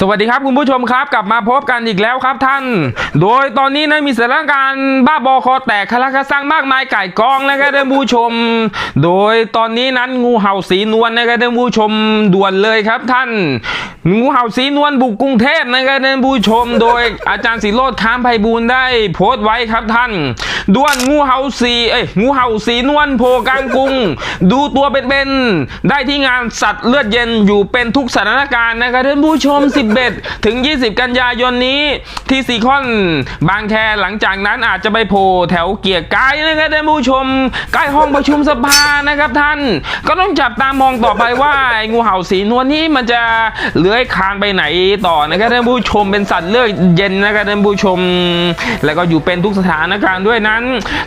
สวัสดีครับคุณผู้ชมครับกลับมาพบกันอีกแล้วครับท่าน โดยตอนนี้นะมีสถานการณ์บ้าบอคอแตกคาราคาซังมากมายไก่กองนะครับท่านผู้ชม โดยตอนนี้นั้นงูเห่าสีนวลนะครับท่านผู้ชมด่วนเลยครับท่าน งูเห่าสีนวลบุกกรุงเทพนะครับท่านผู้ชม โดยอาจารย์สิโรธค้ามไพบูลได้โพสต์ไว้ครับท่านด่วนงูเห่าสีเอ้ยงูเห่าสีนวลโผล่กลางกรุง ดูตัวเป็นๆได้ที่งานสัตว์เลือดเย็นอยู่เป็นทุกสถานการณ์นะครับท่านผู้ชมสิ11 ถึง 20 กันยายนนี้ที่ซีคอนบางแคหลังจากนั้นอาจจะไปโผล่แถวเกียร์กายนะครับท่านผู้ชมใกล้ห้องประชุมสภานะครับท่าน ก็ต้องจับตามองต่อไปว่าไอ้งูเห่าสีนวลนี้มันจะเลื้อยคานไปไหนต่อนะครับท่านผู้ชมเป็นสัตว์เลือดเย็นนะครับท่านผู้ชม แล้วก็อยู่เป็นทุกสถานการณ์ด้วยนั้น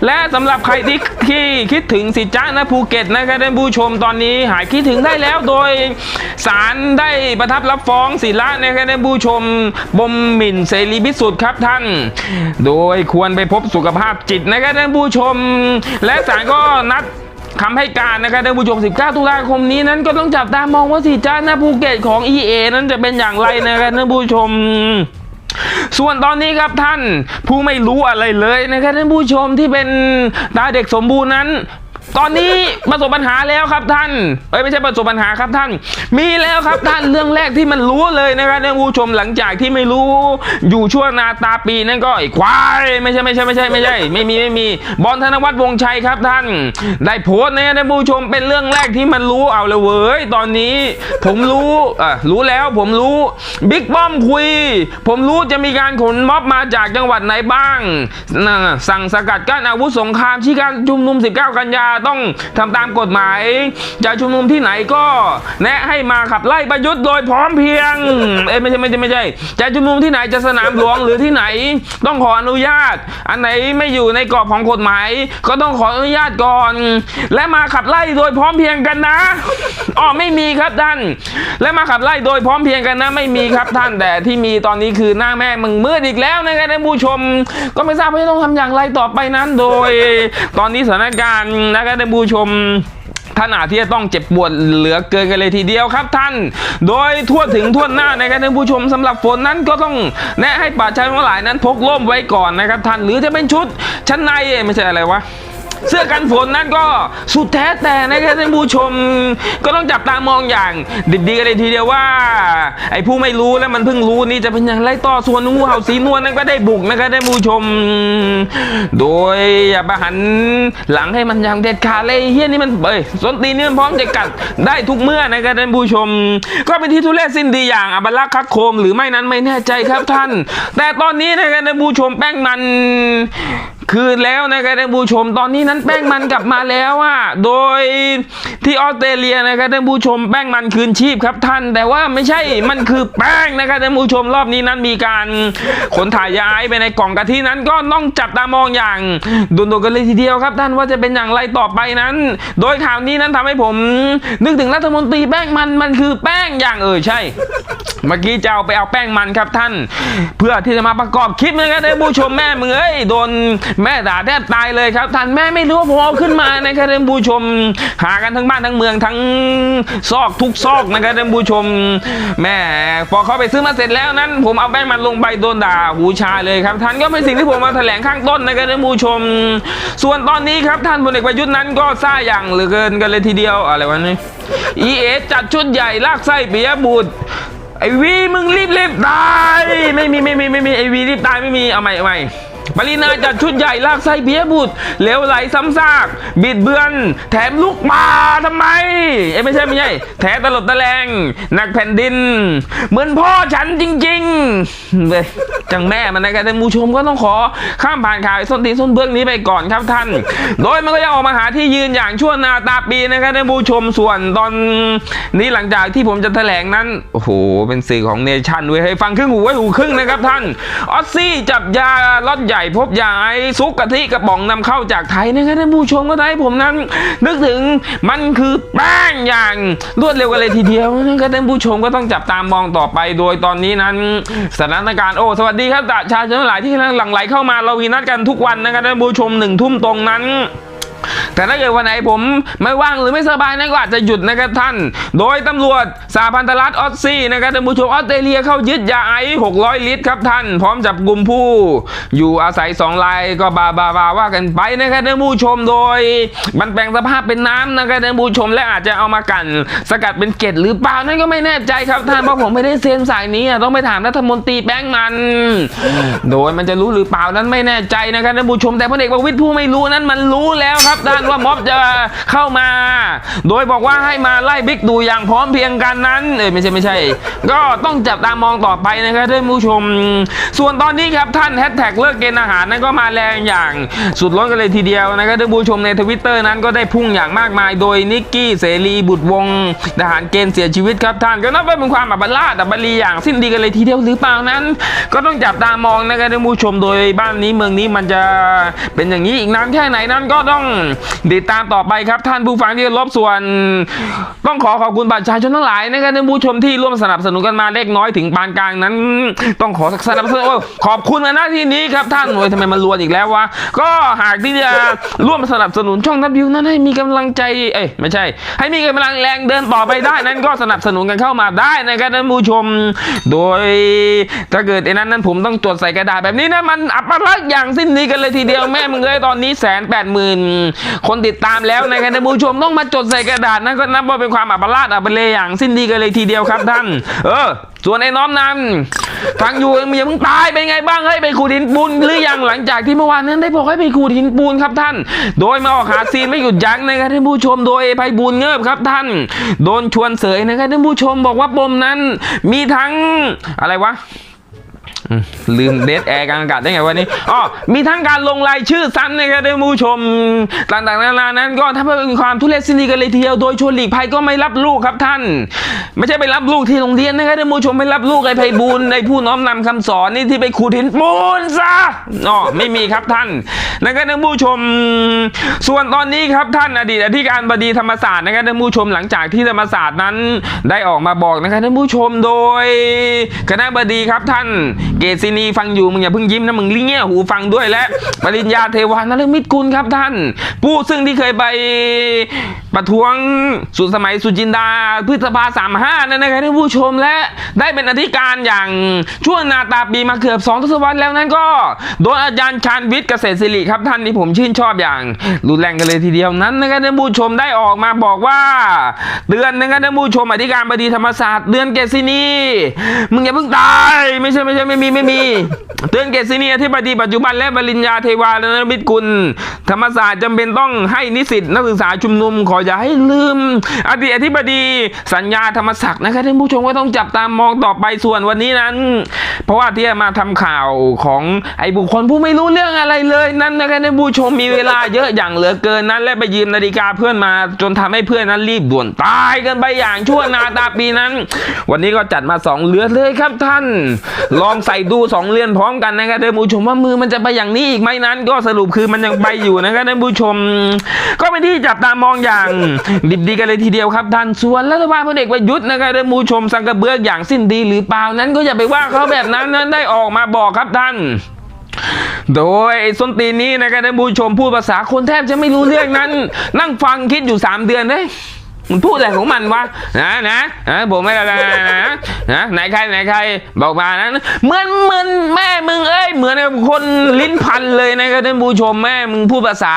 และสำหรับใครที่ที่คิดถึงสิจ้านะภูเก็ตนะครับท่านผู้ชมตอนนี้หายคิดถึงได้แล้วโดยศาลได้ประทับรับฟ้องศิละนะครับท่านผู้ชมบมหมิ่นเสรีพิสุทธิ์ครับท่าน โดยควรไปพบสุขภาพจิตนะครับท่านผู้ชม และศาลก็นัดคำให้การนะครับท่านผู้ชม 19 ตุลาคมนี้นั้นก็ต้องจับตามองว่าสีจ้าหน้าภูเก็ตของ EA นั้นจะเป็นอย่างไรนะครับท่านผู้ชมส่วนตอนนี้ครับท่านผู้ไม่รู้อะไรเลยนะครับท่านผู้ชมที่เป็นตาเด็กสมบูรณ์นั้น ตอนนี้ประสบปัญหาแล้วครับท่านเอ้ยไม่ใช่ประสบปัญหาครับท่าน มีแล้วครับท่านเรื่องแรกที่มันรู้เลยนะครับท่านผู้ชมหลังจากที่ไม่รู้อยู่ชั่วนาตาปีนั่นก็ไอ้ควายไม่ใช่ไม่ใช่ไม่ใช่ไม่ใช่ ไม่มีไม่มีบอลธนวัฒน์วงชัยครับท่าน ได้โพสต์นะท่านผู้ชมเป็นเรื่องแรกที่มันรู้เอาเลยเว้ยตอนนี้ ผมรู้อะรู้แล้วผมรู้บิ๊กป้อมคุย ผมรู้จะมีการขนม็อบมาจากจังหวัดไหนบ้างสั่งสกัดกั้นอาวุธสงครามที่การชุมนุม 19 กันยาต้องทำตามกฎหมาย จะชุมนุมที่ไหนก็แนะให้มาขับไล่ประยุทธ์โดยพร้อมเพียงเอ้ไม่ใช่ไม่ใช่ไม่ใช่จะชุมนุมที่ไหนจะสนามหลวงหรือที่ไหน ต้องขออนุญาต อันไหนไม่อยู่ในกรอบของกฎหมาย ก็ต้องขออนุญาตก่อน และมาขับไล่โดยพร้อมเพียงกันนะอ๋อไม่มีครับท่าน และมาขับไล่โดยพร้อมเพียงกันนะ ไม่มีครับท่านแต่ที่มีตอนนี้คือหน้าแม่มึงมืดอีกแล้วนะครับท่านผู้ชม ก็ไม่ทราบว่าจะต้องทำอย่างไรต่อไปนั้น โดย ตอนนี้สถานการณ์นะครับท่านผู้ชมท่านอาจที่จะต้องเจ็บปวดเหลือเกินกันเลยทีเดียวครับท่าน โดยทั่วถึงทั่วหน้านะครับท่านผู้ชมสำหรับฝนนั้นก็ต้องแนะให้ป่าชายทั้งหลายนั้นพกร่มไว้ก่อนนะครับท่านหรือจะเป็นชุดชั้นในไม่ใช่อะไรวะ เสื้อกันฝนนั้นก็สุดแท้แต่นะครับท่านผู้ชม ก็ต้องจับตามองอย่างดิบดีกันเลยทีเดียวว่า ไอ้ผู้ไม่รู้แล้วมันเพิ่งรู้นี่จะเป็นอย่างไรต่อส่วนงูเห่าสีนวลนั้นก็ได้บุกนะครับท่านผู้ชม โดยอย่าไปหันหลังให้มันอย่างเด็ดขาดเลยเฮียนี่มันเอ้ยส้นตีนนี่มันพร้อมจะกัดได้ทุกเมื่อนะครับท่านผู้ชม ก็เป็นที่ทุเรศสิ้นดีอย่างอับลักษ์คักโคมหรือไม่นั้นไม่แน่ใจครับท่าน แต่ตอนนี้นะครับท่านผู้ชมแป้งมัน คืนแล้วนะครับท่านผู้ชมตอนนี้นั้นแป้งมันกลับมาแล้วอะโดยที่ออสเตรเลียนะครับท่านผู้ชมแป้งมันคืนชีพครับท่าน แต่ว่าไม่ใช่มันคือแป้งนะครับท่านผู้ชมรอบนี้นั้นมีการขนถ่ายย้ายไปในกล่องกะทินั้นก็ต้องจับตามองอย่างด่วนๆกันเลยทีเดียวครับ ท่านว่าจะเป็นอย่างไรต่อไปนั้น โดยข่าวนี้นั้นทำให้ผม นึกถึงรัฐมนตรีแป้งมันมันคือแป้งอย่างเออใช่ เมื่อกี้จะเอาไปเอาแป้งมันครับท่าน เพื่อที่จะมาประกอบคลิปนะครับท่านผู้ชมแม่มึงเอ้ยโดนแม่ด่าแทบตายเลยครับท่านแม่ไม่รู้ว่าผมเอาขึ้นมานะครับท่านผู้ชม หากันทั้งบ้านทั้งเมืองทั้งซอกทุกซอกนะครับท่านผู้ชม แม่พอเขาไปซื้อมาเสร็จแล้วนั้น ผมเอาแป้งมันลงไปโดนด่าหูชาเลยครับท่านก็เป็นสิ่งที่ผมมาแถลงข้างต้นนะครับท่านผู้ชม ส่วนตอนนี้ครับท่านพลเอกประยุทธ์นั้นก็ซ่าอย่างเหลือเกินกันเลยทีเดียวอะไรวะนี่อีเอจัดชุดใหญ่ลากไส้ปิยบุตรไอวีมึงรีบรีบตาย ไม่มีไม่มีไม่มีไอวีรีบตายไม่มีเอาใหม่เอาใหม่ ปรินาจัดชุดใหญ่ลากไส้เบียบุตรเหลวไหลซ้ำซาก บิดเบือน แถมลูกมาทำไม เอ้ยไม่ใช่ไม่ใช่ แถตลบตะแลงหนักแผ่นดิน เหมือนพ่อฉันจริงๆเว้ยจังแม่มันนะครับท่านผู้ชมก็ต้องขอข้ามผ่านข่าวไอ้ส้นตีนส้นเบื้องนี้ไปก่อนครับท่าน โดยมันก็ยังออกมาหาที่ยืนอย่างชั่วนาตาปีนะครับท่านผู้ชมส่วนตอนนี้หลังจากที่ผมจะแถลงนั้นโอ้โหเป็นสื่อของเนชั่นเว้ยให้ฟังครึ่งหูไว้หูครึ่งนะครับท่านออสซี่จับยาล็อตใหญ่พบยาไอซุกกะทิกระป๋องนำเข้าจากไทยนะครับท่านผู้ชมก็ได้ผมนั้น นึกถึงมันคือแป้งอย่างรวดเร็วกันเลยทีเดียวนะครับท่านผู้ชมก็ต้องจับตามมองต่อไปโดยตอนนี้นั้นสถานการณ์โอ้สวัสดีครับประชาชนทั้งหลายที่กำลังหลั่งไหลเข้ามาเรามีนัดกันทุกวันนะครับท่านผู้ชมหนึ่งทุ่มตรงนั้น แต่ถ้าเกิดวันไหนผมไม่ว่างหรือไม่สบายนั้นก็อาจจะหยุดนะครับท่าน โดยตำรวจสาพันธรัฐออสซี่นะครับท่านผู้ชมออสเตรเลียเข้ายึดยาไอซ์600 ลิตรครับท่าน พร้อมจับกลุ่มผู้ อยู่อาศัยสองรายก็บาบาบาว่ากันไปนะครับท่านผู้ชมโดย มันแปลงสภาพเป็นน้ำนะครับท่านผู้ชมและอาจจะเอามากัน สกัดเป็นเกล็ดหรือเปล่านั่นก็ไม่แน่ใจครับท่านเพราะผมไม่ได้เซ็นสายนี้ต้องไปถามรัฐมนตรีแป้งมัน โดยมันจะรู้หรือเปล่านั้นไม่แน่ใจนะครับท่านผู้ชมแต่พลเอกประวิตยผู้ไม่รู้นั้นมันรู้แล้วครับท่านว่าม็อบจะเข้ามา โดยบอกว่าให้มาไล่บิ๊กดูอย่างพร้อมเพียงกันนั้น เอ้ยไม่ใช่ไม่ใช่ ก็ต้องจับตามองต่อไปนะครับท่านผู้ชม ส่วนตอนนี้ครับท่านแฮชแท็กเลิกเกณฑ์อาหารนั้นก็มาแรงอย่างสุดล้นกันเลยทีเดียวนะครับท่านผู้ชมในทวิตเตอร์นั้นก็ได้พุ่งอย่างมากมาย โดยนิกกี้เสรีบุตรวงทหารเกณฑ์เสียชีวิตครับท่านก็นับว่าเป็นความอับลาดอับลีอย่างสิ้นดีกันเลยทีเดียวหรือเปล่านั้น ก็ต้องจับตามองนะครับท่านผู้ชมโดยบ้านนี้เมืองนี้มันจะเป็นอย่างนี้อีกนานแค่ไหนนั้นก็ต้องติดตามต่อไปครับท่านผู้ฟังที่รบส่วน ต้องขอขอบคุณประชาชนทั้งหลายนะครับท่านผู้ชมที่ร่วมสนับสนุนกันมาเล็กน้อยถึงปานกลางนั้น ต้องขอสนับสนุนขอบคุณนะหน้าที่นี้ครับท่านโอ้ยทำไมมันรวนอีกแล้ววะก็หากที่จะร่วมสนับสนุนช่องนับวิวนั้นให้มีกำลังใจเอ้ยไม่ใช่ ให้มีกำลังแรงเดินต่อไปได้นั้นก็สนับสนุนกันเข้ามาได้นะครับท่านผู้ชม โดยถ้าเกิดไอ้นั้นนั้นผมต้องจดใส่กระดาษแบบนี้นะมันอัปลักษณ์อย่างสิ้นดีกันเลยทีเดียวแม่มึงเอ้ยตอนนี้แสนแปดหมื่นคนติดตามแล้วนะครับท่านผู้ชมต้องมาจดใส่กระดาษนั่นก็นับว่าเป็นความอัปลักษณ์อัปเลอย่างสิ้นดีกันเลยทีเดียวครับท่าน เออ ส่วนไอ้น้อมนั้นฟังอยู่มึงอย่เพิ่งตายเป็นไงบ้างเฮ้ยไปขูดหินปูนหรือยังหลังจากที่เมื่อวานนั้นได้บอกให้ไปขูดหินปูนครับท่าน โดยมาออกหาซีนไม่หยุดยั้งนะครับท่านผู้ชมโดยไพบูลย์เงิบครับท่าน โดนชวนเสยนะครับท่านผู้ชมบอกว่าปมนั้น มีทั้งอะไรวะ ลืมเดทแอร์กลางอากาศได้ไงวันนี้อ๋อมีทั้งการลงรายชื่อซ้ำนะครับท่านผู้ชมต่างๆนานานั้นก็ถ้าเป็นความทุเรศสินีกันเลยทีเดียวโดยชวนหลีกภัยก็ไม่รับลูกครับท่าน ไม่ใช่ไปรับลูกที่โรงเรียนนะครับท่านผู้ชมไปรับลูกไอ้ไพบูลย์ไอ้ผู้น้อมนำคำสอนนี่ที่ไปขูดหินปูนซะอ๋อไม่มีครับท่านนะครับท่านผู้ชม ส่วนตอนนี้ครับท่านอดีตอธิการบดีธรรมศาสตร์นะครับท่านผู้ชมหลังจากที่ธรรมศาสตร์นั้นได้ออกมาบอกนะครับท่านผู้ชมโดยคณะบดีครับท่านเกษินีฟังอยู่มึงอย่าเพิ่งยิ้มนะมึงลิงเงี้ยหูฟังด้วยและปริญญาเทวานฤมิตกุลครับท่าน ผู้ซึ่งที่เคยไปประท้วงสุดสมัยสุจินดาพฤษภาสามห้านั่นนะครับท่านผู้ชมและได้เป็นอธิการอย่างช่วงนาตาปีมาเกือบสองทศวรรษแล้วนั้นก็โดนอาจารย์ชาญวิทย์เกษตรศิริครับท่านที่ผมชื่นชอบอย่างรุนแรงกันเลยทีเดียวนั้นนะครับท่านผู้ชมได้ออกมาบอกว่าเดือนนะครับท่านผู้ชมอธิการบดีธรรมศาสตร์เดือนเกษินีมึงอย่าเพิ่งตาย ไม่ใช่ไม่ใช่ไม่มีไม่มี เตือนเกษินีอธิบดีปัจจุบันและปริญญาเทวานรมิตรกุล ธรรมศาสตร์จำเป็นต้องให้นิสิตนักศึกษาชุมนุมขออย่าให้ลืม อดีตอธิบดีสัญญาธรรมศักดิ์นะครับท่านผู้ชมก็ต้องจับตามมองต่อไปส่วนวันนี้นั้น เพราะว่าที่มาทำข่าวของไอ้บุคคลผู้ไม่รู้เรื่องอะไรเลยนั้นนะครับท่านผู้ชมมีเวลาเยอะอย่างเหลือเกินนั้น และไปยืมนาฬิกาเพื่อนมาจนทำให้เพื่อนนั้นรีบด่วนตายกันไปอย่างชั่วนาตาปีนั้น วันนี้ก็จัดมาสองเรือนเลยครับท่าน ลองใส่ดูสองเรือนพร้อมกันนะครับท่านผู้ชมว่ามือมันจะไปอย่างนี้อีกไหมนั้น ก็สรุปคือมันยังไปอยู่นะครับท่านผู้ชม ก็เป็นที่จับตามองอย่างดิบดีกันเลยทีเดียวครับท่านส่วนรัฐบาลพลเอกประยุทธ์นะครับท่านผู้ชมสังกระเบื้อกอย่างสิ้นดีหรือเปล่านั้นก็อย่าไปว่าเขาแบบนั้นนั้นได้ออกมาบอกครับท่านโดยส้นตีนนี้นะครับท่านผู้ชมพูดภาษาคนแทบจะไม่รู้เรื่องนั้น นั่งฟังคิดอยู่ 3 เดือนเลย มันพูดอะไรของมันวะนะนะนะผมไม่อะไรนะนะนะไหนใครไหนใครบอกมานะเหมือนเหมือนแม่มึงเอ้ยเหมือนคนลิ้นพันเลยนะครับท่านผู้ชมแม่มึงพูดภาษา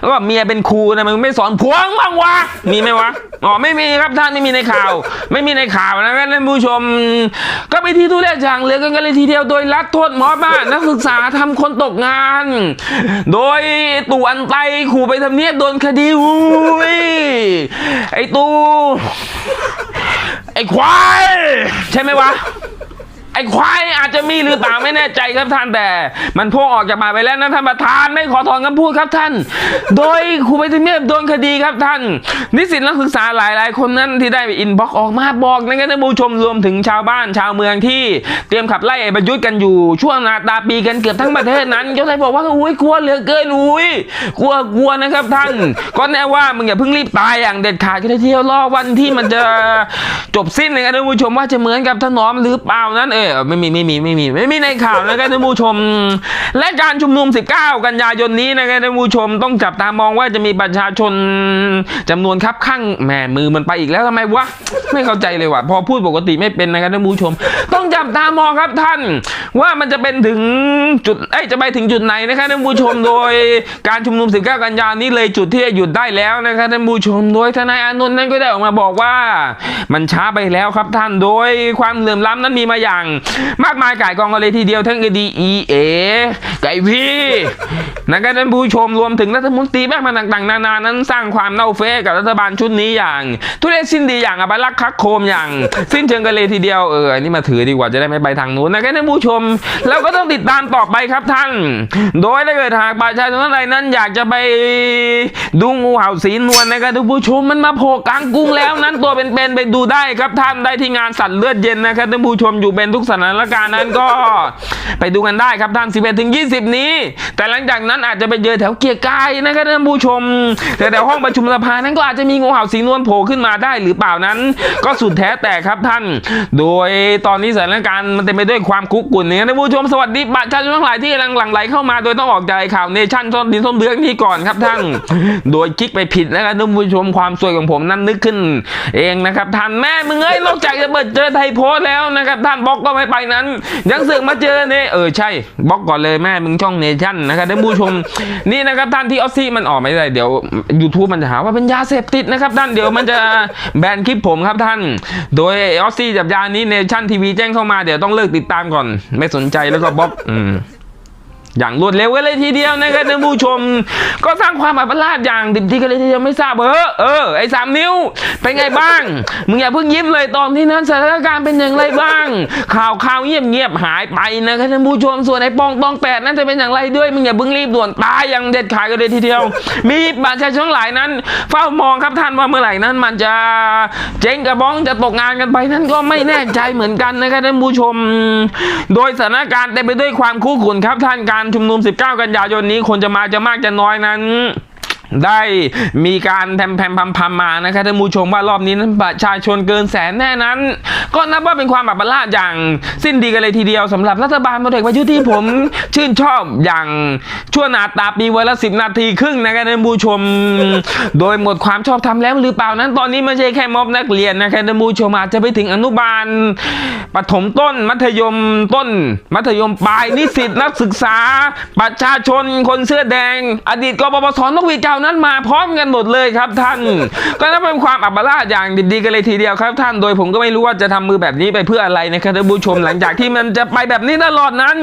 แล้วก็เมียเป็นครูนะมึงไม่สอนผัวมึงบ้างวะมีไหมวะอ๋อไม่มีครับท่านไม่มีในข่าว ไม่มีในข่าวนะครับท่านผู้ชม ก็ไปที่ทุเรศอย่างเลือกันกันเลยทีเดียวโดยรัฐโทษหมอบ้านนักศึกษาทำคนตกงาน โดยตู่อันไตขู่ไปทำเนียบโดนคดีอุ้ยไอ้ตู้ไอ้ควาย ใช่ไหมวะ ไอ้ควายอาจจะมีหรือเปล่าไม่แน่ใจครับท่านแต่ มันพุ่งออกจากปากไปแล้วนะท่านประธานไม่ขอถอนคำพูดครับท่าน โดยครูไปทำเนียบโดนคดีครับท่าน นิสิตนักศึกษาหลายๆคนนั้นที่ได้อินบ็อกออกมาบอกนะครับท่านผู้ชมรวมถึงชาวบ้านชาวเมืองที่เตรียมขับไล่ไอ้ประยุทธ์กันอยู่ช่วงนาตาปีกันเกือบทั้งประเทศนั้นก็เลยบอกว่าอุ้ยกลัวเหลือเกินอุ้ยกลัวกลัวนะครับท่าน ก็แน่ว่ามึงอย่าเพิ่งรีบตายอย่างเด็ดขาดกันเลยทีเดียวรอวันที่มันจะจบสิ้นนะครับท่านผู้ชมว่าจะเหมือนกับถนอมหรือเปล่านั้นเออเออไม่มีไม่มีไม่มีไม่มีในข่าวนะครับท่านผู้ชม และการชุมนุม 19 กันยายนนี้นะครับท่านผู้ชมต้องจับตามองว่าจะมีประชาชนจำนวนครับข้างแหมมือมันไปอีกแล้วทำไมวะไม่เข้าใจเลยว่ะพอพูดปกติไม่เป็นนะครับท่านผู้ชม ต้องจับตามองครับท่าน ว่ามันจะเป็นถึงจุดเอ้จะไปถึงจุดไหนนะครับท่านผู้ชมโดยการชุมนุม 19 กันยานี้เลยจุดที่จะหยุดได้แล้วนะครับท่านผู้ชมโดยทนายอานนท์นั้นก็ได้ออกมาบอกว่า มันช้าไปแล้วครับท่านโดยความเหลื่อมล้ำนั้นมีมาอย่างมากมายก่ายกองกันเลยทีเดียวทั้งดีเอเอไก่พี่นะครับท่านผู้ชมรวมถึงรัฐมนตรีแม่มาต่างๆ นานานั้นสร้างความเน่าเฟะกับรัฐบาลชุดนี้อย่าง ทุเรศสิ้นดีอย่างอับลักษ์คักโคมอย่าง สิ้นเชิงกันเลยทีเดียวเอออันนี้มาถือดีกว่าจะได้ไม่ไปทางนู้นนะครับท่านผู้ชม แล้วก็ต้องติดตามต่อไปครับท่าน โดยถ้าเกิดหากประชาชนท่านใดนั้นอยากจะไปดูงูเห่าสีนวลนะครับท่านผู้ชมมันมาโผล่กลางกรุงแล้วนั้นตัวเป็นๆไปดูได้ครับท่านได้ที่งานสัตว์เลือดเย็นนะครับท่านผู้ชมอยู่เป็นทุกสถานการณ์นั้นก็ ไปดูกันได้ครับท่าน 11ถึง20 นี้ แต่หลังจากนั้นอาจจะไปเจอแถวเกียร์กายนะครับท่านผู้ชม แต่แถวห้องประชุมสภานั้นก็อาจจะมีงูเห่าสีนวลโผล่ขึ้นมาได้หรือเปล่านั้น ก็สุดแท้แต่ครับท่าน โดยตอนนี้สถานการณ์มันเต็มไปด้วยความคุกกุ่นเนี่ยท่านผู้ชมสวัสดีประชาชนทั้งหลายที่กำลังหลั่งไหลเข้ามาโดยต้องออกใจข่าวเนชั่นต้นดินต้นเรื่องนี้ก่อนครับท่าน โดยคลิกไปผิดนะครับท่านผู้ชมความสวยของผมนั้นนึกขึ้น เองนะครับท่านแม่มึงเอ้ยนอกจากจะเปิดเจอไทยโพสแล้วนะครับท่านบล็อกก็ไม่ไปนั้น ยังเสือกมาเจอเนี่ยเออใช่บล็อกก่อนเลยแม่มึงช่องเนชั่นนะครับท่านผู้ชมนี่นะครับท่านที่ออสซี่มันออกไม่ได้เดี๋ยว YouTube มันจะหาว่าเป็นยาเสพติดนะครับท่านเดี๋ยวมันจะแบนคลิปผมครับท่าน โดยออสซี่จับยานี้เนชั่นทีวีแจ้งเข้ามาเดี๋ยวต้องเลิกติดตามก่อน ไม่สนใจแล้วก็บล็อกอืม อย่างรวดเร็วกันเลยทีเดียวนะครับท่านผู้ชม ก็สร้างความอัประหลาดอย่างดิบที่กันเลยทีเดียวไม่ทราบเออเออไอ้สามนิ้วเป็นไงบ้าง มึงอย่าเพิ่งยิ้มเลยตอนที่นั้นสถานการณ์เป็นอย่างไรบ้าง ข่าวข่าวเงียบเงียบหายไปนะครับท่านผู้ชมส่วนไอ้ปองตองแปดนั้นจะเป็นอย่างไรด้วยมึงอย่าเพิ่งรีบด่วนตายอย่างเด็ดขาดกันเลยทีเดียว มีประชาชนทั้งหลายนั้น เฝ้ามองครับท่านว่าเมื่อไหร่นั้นมันจะเจ๊งกระบ้องจะตกงานกันไปนั่นก็ไม่แน่ใจเหมือนกันนะครับท่านผู้ชม โดยสถานการณ์เต็มไปด้วยความคู่ขุนครับท่านการชุมนุม 19 กันยายนนี้คนจะมาจะมากจะน้อยนั้น ได้มีการแพมแพมพัมพัมานะครับท่านผู้ชมว่ารอบนี้นั้นประชาชนเกินแสนแน่นั้น ก็นับว่าเป็นความอับประหลาดอย่างสิ้นดีกันเลยทีเดียวสำหรับรัฐบาลพลเอกประยุทธ์ที่ผม ชื่นชอบอย่างชั่วนาตาปีวันละสิบนาทีครึ่งนะครับท่านผู้ชม โดยหมดความชอบธรรมแล้วหรือเปล่านั้น ตอนนี้ไม่ใช่แค่ม็อบนักเรียนนะครับท่านผู้ชมอาจจะไปถึงอนุบาลปฐมต้น มัธยมต้น มัธยมปลายนิสิตนักศึกษา ประชาชนคนเสื้อแดง อดีตกบพศนกวีดเก่านั้นมาพร้อมกันหมดเลยครับท่าน ก็นับเป็นความอับปราดอย่างดิบดีกันเลยทีเดียวครับท่านโดยผมก็ไม่รู้ว่าจะทำมือแบบนี้ไปเพื่ออะไรนะครับท่านผู้ชมหลังจากที่มันจะไปแบบนี้ตลอดนั้น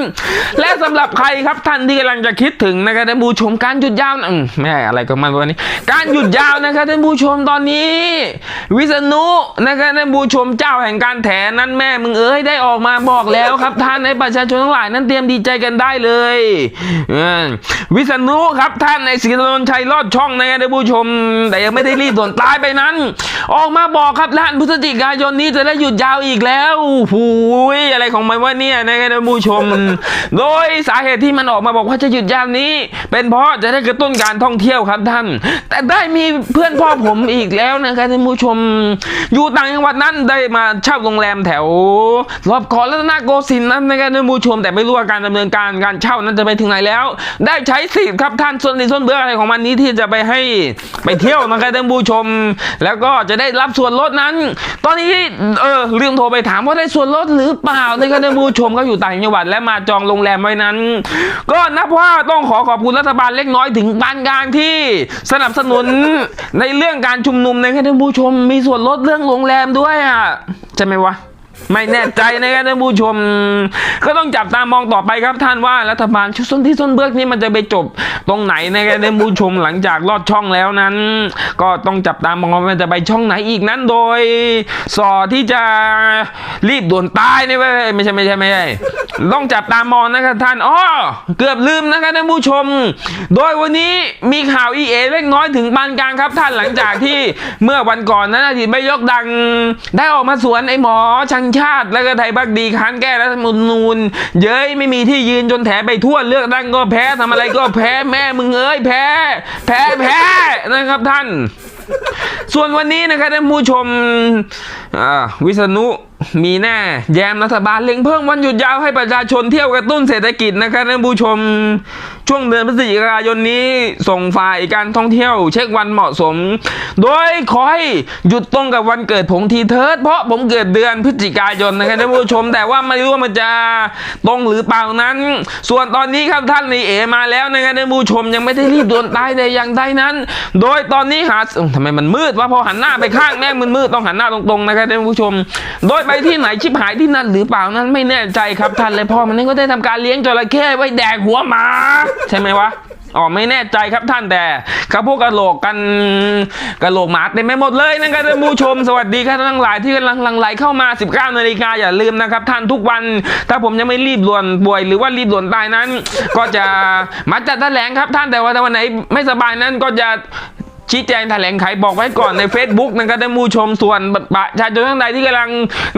และสำหรับใครครับท่านที่กำลังจะคิดถึงนะครับท่านผู้ชมการหยุดยาวนะอืมไม่อะไรก็มันวันนี้ การหยุดยาวนะครับท่านผู้ชมตอนนี้ วิษณุนะครับท่านผู้ชมเจ้าแห่งการแถนั้นแม่มึงเอ้ยได้ออกมาบอกแล้วครับท่านให้ประชาชนทั้งหลายนั้นเตรียมดีใจกันได้เลยวิษณุครับท่านในศรีถนนชัยรอดช่องนะครับท่านผู้ชม แต่ยังไม่ได้รีบด่วนตายไปนั้น ออกมาบอกครับล้านพฤศจิกายนนี้จะได้หยุดยาวอีกแล้วหูยอะไรของมันวะเนี่ยนะครับท่านผู้ชม โดยสาเหตุที่มันออกมาบอกว่าจะหยุดยาวนี้ เป็นเพราะจะได้กระตุ้นการท่องเที่ยวครับท่าน แต่ได้มีเพื่อนพ่อผมอีกแล้วนะครับท่านผู้ชม อยู่ต่างจังหวัดนั้นได้มาเช่าโรงแรมแถว รอบเกาะรัตนโกสินทร์นั้นนะครับท่านผู้ชม แต่ไม่รู้ว่าการดำเนินการการเช่านั้นจะไปถึงไหนแล้ว ได้ใช้สิทธิ์ครับท่านส่วนในส่วนเบื่องอะไรของมันนี้ที่จะไปให้ไปเที่ยวนะครับท่านผู้ชม แล้วก็จะได้รับส่วนลดนั้น ตอนนี้เออลืมโทรไปถามว่าได้ส่วนลดหรือเปล่านะครับท่านผู้ชมก็อยู่ต่างจังหวัดและมาจองโรงแรมไว้นั้น ก็นับว่าต้องขอขอบคุณรัฐบาลเล็กน้อยถึงปานกลางที่สนับสนุนในเรื่องการชุมนุมนะครับท่านผู้ชมมีส่วนลดเรื่องโรงแรมด้วยอะใช่ไหมวะ ไม่แน่ใจนะครับท่านผู้ชม ก็ต้องจับตามองต่อไปครับท่านว่ารัฐบาลชุดส้นที่ส้นเบือกนี้มันจะไปจบตรงไหนนะครับท่านผู้ชมหลังจากลอดช่องแล้วนั้น ก็ต้องจับตามองว่ามันจะไปช่องไหนอีกนั้นโดย สอที่จะรีบด่วนตายนี่เว้ยไม่ใช่ไม่ใช่ไม่ใช่ต้องจับตามองนะครับท่านอ้อเกือบลืมนะครับท่านผู้ชม โดยวันนี้มีข่าวอีเอเล็กน้อยถึงปานกลางครับท่านหลังจากที่เมื่อวันก่อนนั้นอดีตไม่ยกดัง ได้ออกมาสวนไอ้หมอชังชาติ แล้วก็ไทยบักดีค้านแก้รัฐธรรมนูญ เย้ยไม่มีที่ยืนจนแถไปทั่วเลือกตั้งก็แพ้ทำอะไรก็แพ้แม่มึงเอ้ยแพ้ แพ้แพ้นะครับท่าน ส่วนวันนี้นะครับท่านผู้ชมวิษณุ มีแน่แยมรัฐบาลเล็งเพิ่มวันหยุดยาวให้ประชาชนเที่ยวกระตุ้นเศรษฐกิจนะครับท่านผู้ชม ช่วงเดือนพฤศจิกายนนี้ส่งฝ่ายการท่องเที่ยว เช็ควันเหมาะสม โดยขอให้หยุดตรงกับวันเกิดผมทีเถิดเพราะผมเกิดเดือนพฤศจิกายนนะครับท่านผู้ชม แต่ว่าไม่รู้ว่ามันจะตรงหรือเปล่านั้น ส่วนตอนนี้ครับท่านในเอมาแล้วนะครับท่านผู้ชมยังไม่ได้รีบด่วนตายแต่อย่างใดนั้น โดยตอนนี้หาทำไมมันมืดวะพอหันหน้าไปข้างแม่งมันมืดต้องหันหน้าตรงๆนะครับท่านผู้ชม โดยไปที่ไหนชิบหายที่นั่นหรือเปล่านั้นไม่แน่ใจครับท่านเลยพ่อมันนี่ก็ได้ทำการเลี้ยงจระเข้ไว้แดกหัวหมา ใช่ไหมวะอ๋อไม่แน่ใจครับท่านแต่ครับพวกกระโหลกกันกระโหลกหมาเต็มไปหมดเลยนะครับท่านผู้ชมสวัสดีครับทั้งหลายที่กำลังหลังไหลเข้ามา 19นาฬิกาอย่าลืมนะครับท่านทุกวัน ถ้าผมยังไม่รีบด่วนป่วยหรือว่ารีบด่วนตายนั้น ก็จะมาจัดแถลงครับท่านแต่ว่าถ้าวันไหนไม่สบายนั้นก็จะ ชี้แจงแถลงไขบอกไว้ก่อนใน Facebook นะครับท่านผู้ชมส่วนประชาชนทั้งใดที่กำลัง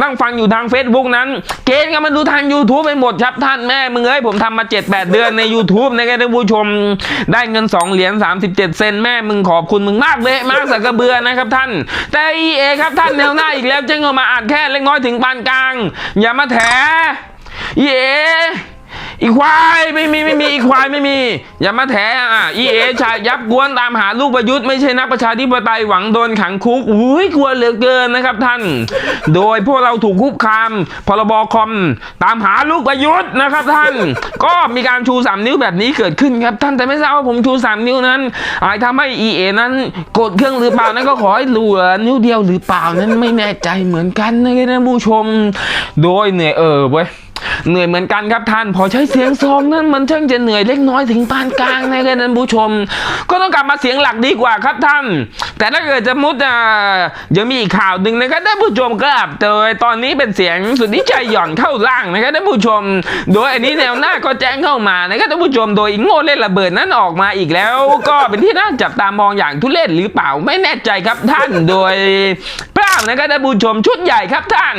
นั่งฟังอยู่ทาง Facebook นั้น เกณฑ์กันมาดูทาง YouTube ไปหมดครับท่านแม่มึงเอ้ยผมทำมา 7-8 เดือนใน YouTube นะครับท่านผู้ชมได้เงิน 2 เหรียญ 37 เซนแม่มึงขอบคุณมึงมากเลยมากสักกระเบือนะครับท่าน แต่ EA ครับท่านแนวหน้าอีกแล้วจึงเอามาอ่านแค่เล็กน้อยถึงปานกลาง อย่ามาแถ EA อีควายไม่มีไม่มีอีควายไม่มี อย่ามาแถอะอีเอชายับกวนตามหาลูกประยุทธ์ไม่ใช่นักประชาธิปไตยหวังโดนขังคุกอุ้ยกลัวเหลือเกินนะครับท่าน โดยพวกเราถูกคุกคามพรบคอมตามหาลูกประยุทธ์นะครับท่าน ก็มีการชูสามนิ้วแบบนี้เกิดขึ้นครับท่านแต่ไม่ทราบว่าผมชูสามนิ้วนั้นอาจทำให้อีเอนั้นกดเครื่องหรือเปล่านั้นก็ขอให้รู้นิ้วเดียวหรือเปล่านั้นไม่แน่ใจเหมือนกันนะครับท่านผู้ชม โดยเนี่ยเออเว้ย เหนื่อยเหมือนกันครับท่านพอใช้เสียงซองนั้นมันช่างจะเหนื่อยเล็กน้อยถึงปานกลางนะครับท่านผู้ชม ก็ต้องกลับมาเสียงหลักดีกว่าครับท่าน แต่ถ้าเกิดจะมุดอ่ายังมีอีกข่าวหนึ่งนะครับท่านผู้ชมครับโดยตอนนี้เป็นเสียงสุดที่ใจหย่อนเข้าล่างนะครับท่านผู้ชม โดยอันนี้แนวหน้าก็แจ้งเข้ามานะครับท่านผู้ชมโดยอิงโง่เล่นระเบิดนั้นออกมาอีกแล้ว ก็เป็นที่น่าจับตามองอย่างทุเรศหรือเปล่าไม่แน่ใจครับท่านโดยามนะครับท่านผู้ชมชุดใหญ่ครับท่าน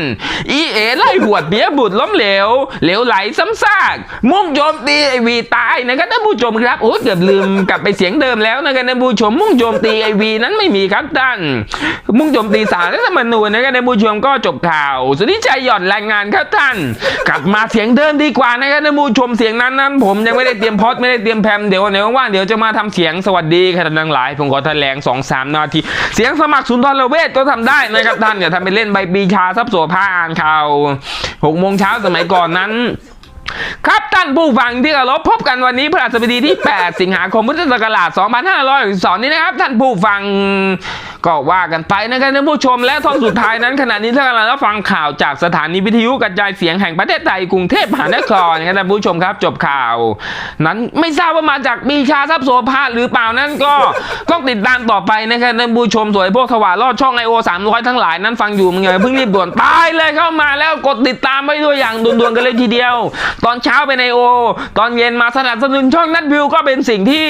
อีเอไล่หวดเบียบุตรล้มเหลวเหลวไหลซ้ำซากมุ่งโจมตีไอวีตายนะครับท่านผู้ชมครับโอ้ยเกือบลืมกลับไปเสียงเดิมแล้วนะครับท่านผู้ชม มุ่งโจมตีไอวีนั้นไม่มีครับท่าน มุ่งโจมตีสารรัฐธรรมนูญนะครับท่านผู้ชมก็จบข่าว สุดที่ใจหย่อนรายงานครับท่าน กลับมาเสียงเดิมดีกว่านะครับท่านผู้ชมเสียงนั้นนั้นผมยังไม่ได้เตรียมพอดไม่ได้เตรียมแพมเดี๋ยววันว่างๆเดี๋ยวจะมาทำเสียงสวัสดีครับท่านทั้งหลาย ผมขอแถลงสองสามนาที เสียงสมัครสุนทรเวชก็ทำได้นะครับท่านอย่าทำเป็นเล่นใบปีชาทรัพย์โสภาอ่านข่าวหกโมงเช้าสมัยก่อนนั้น ครับท่านผู้ฟังที่เคารพพบกันวันนี้พฤหัสบดีที่ 8 สิงหาคมพุทธศักราช 2562 นี้นะครับ ท่านผู้ฟังก็ว่ากันไปนะครับท่านผู้ชมและท่อนสุดท้ายนั้นขณะนี้ท่านกำลังรับฟังข่าวจากสถานีวิทยุกระจายเสียงแห่งประเทศไทยกรุงเทพมหานครนะครับท่านผู้ชมครับจบข่าว นั้นไม่ทราบว่ามาจากปีชาทรัพย์โสภาหรือเปล่านั้นก็ต้องติดตามต่อไปนะครับท่านผู้ชมสวยพวกถวายรอดช่องไอโอสามร้อยทั้งหลายนั้นฟังอยู่มึงอย่าเพิ่งรีบด่วนตายเลยเข้ามาแล้วกดติดตามไว้ด้วยอย่างด่วนๆกันเลยทีเดียวตอนเช้าเป็นไอโอ ตอนเย็นมาสนับสนุนช่องนัดวิวก็เป็นสิ่งที่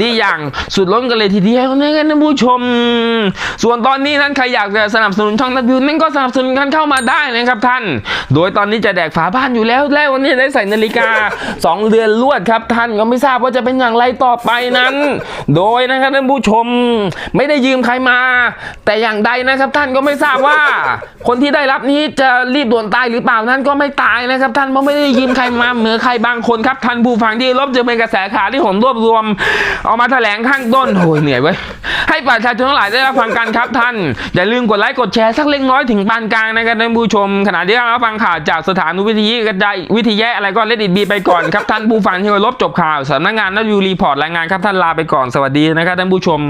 ดีอย่างสุดล้นกันเลยทีเดียวนะครับท่านผู้ชม ส่วนตอนนี้นั้นใครอยากจะสนับสนุนช่องนัดวิวนั่นก็สนับสนุนกันเข้ามาได้นะครับท่าน โดยตอนนี้จะแดกฝาบ้านอยู่แล้วแล้ววันนี้ได้ใส่นาฬิกา 2 เดือนลวดครับท่านก็ไม่ทราบว่าจะเป็นอย่างไรต่อไปนั้น โดยนะครับท่านผู้ชมไม่ได้ยืมใครมา แต่อย่างใดนะครับท่านก็ไม่ทราบว่า คนที่ได้รับนี้จะรีบด่วนตายหรือเปล่านั้นก็ไม่ตายนะครับท่านเพราะไม่ได้ยืมใครมาเหมือใครบางคนครับท่านผู้ฟังที่รบจะเป็นกระแสข่าวที่ผมรวบรวม เอามาแถลงข้างต้นโอ้ยเหนื่อยเว้ยให้ประชาชนทั้งหลายได้รับฟังกันครับท่าน อย่าลืมกดไลค์กดแชร์สักเล็กน้อยถึงปานกลางนะครับท่านผู้ชม ขณะที่เราฟังข่าวจากสถานวิทยุกระจายวิทยะอะไรก็เลดิบีไปก่อนครับท่านผู้ฟังที่รพจบข่าวสำนักงานนัดยูรีพอร์ตรายงานครับท่านลาไปก่อนสวัสดีนะครับท่านผู้ชม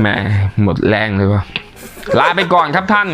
แม่หมดแรงเลยว่ะลาไปก่อนครับท่าน